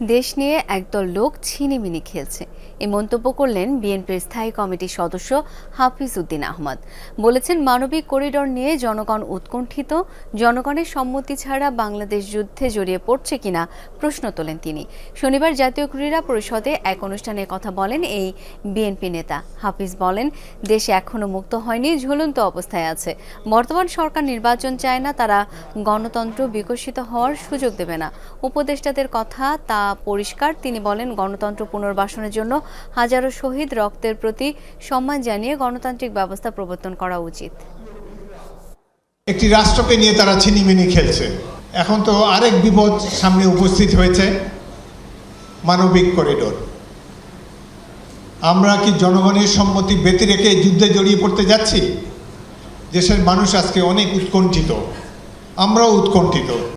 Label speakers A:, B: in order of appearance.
A: দেশ নিয়ে একদল লোক ছিনিমিনি খেলছে। এই মন্তব্য করলেন বিএনপির স্থায়ী কমিটির সদস্য হাফিজ উদ্দিন আহমদ। বলেছেন, মানবিক করিডোর নিয়ে জনগণ উৎকণ্ঠিত। জনগণের সম্মতি ছাড়া বাংলাদেশ যুদ্ধে জড়িয়ে পড়ছে কিনা প্রশ্ন তোলেন তিনি। শনিবার জাতীয় ক্রীড়া পরিষদে এক অনুষ্ঠানে কথা বলেন এই বিএনপি নেতা। হাফিজ বলেন, দেশ এখনও মুক্ত হয়নি, ঝুলন্ত অবস্থায় আছে। বর্তমান সরকার নির্বাচন চায় না, তারা গণতন্ত্র বিকশিত হওয়ার সুযোগ দেবে না। উপদেষ্টাদের কথা তা পরিষ্কার। তিনি বলেন, গণতন্ত্র পুনর্বাসনের জন্য হাজারো শহীদ রক্তের প্রতি সম্মান জানিয়ে গণতান্ত্রিক ব্যবস্থা প্রবর্তন করা উচিত।
B: একটি রাষ্ট্রকে নিয়ে তারা ছিনিমিনি খেলছে। এখন তো আরেক বিপদ সামনে উপস্থিত হয়েছে, মানবিক করিডোর। আমরা কি জনগণের সম্মতি ব্যতি রেখে যুদ্ধে জড়িয়ে পড়তে যাচ্ছি? দেশের মানুষ আজকে অনেক উৎকণ্ঠিত। আমরাও উৎকণ্ঠিত।